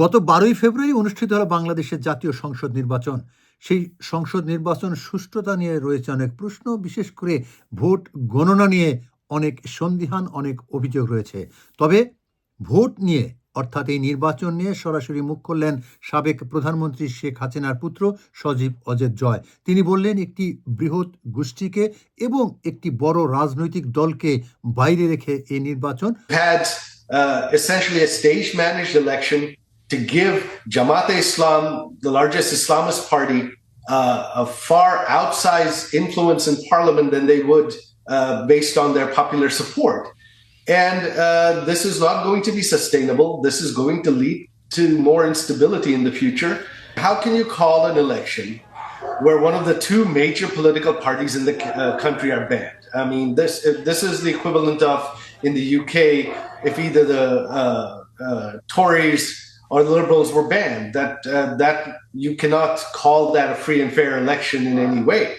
গত বারোই ফেব্রুয়ারি অনুষ্ঠিত হলো বাংলাদেশের জাতীয় সংসদ নির্বাচন। সেই সংসদ নির্বাচন সুষ্ঠুতা নিয়ে রয়েছে অনেক প্রশ্ন বিশেষ করে ভোট গণনা নিয়ে অনেক সন্দিহান অনেক অভিযোগ রয়েছে। তবে ভোট নিয়ে অর্থাৎ এই নির্বাচন নিয়ে সরাসরি মুখ করলেন সাবেক প্রধানমন্ত্রী শেখ হাসিনার পুত্র সজীব অজেদ জয়। তিনি বললেন একটি বৃহৎ গোষ্ঠীকে এবং একটি বড় রাজনৈতিক দলকে বাইরে রেখে এই নির্বাচন uh, essentially a stage managed election to give Jamaat Islam, the largest Islamist party, uh, a far outsized influence in parliament than they would uh, based on their popular support. And uh, this is not going to be sustainable. This is going to lead to more instability in the future. How can you call an election where one of the two major political parties in the uh, country are banned? I mean, this this is the equivalent of in the UK if either the uh, uh, Tories or the Liberals were banned. That uh, that you cannot call that a free and fair election in any way.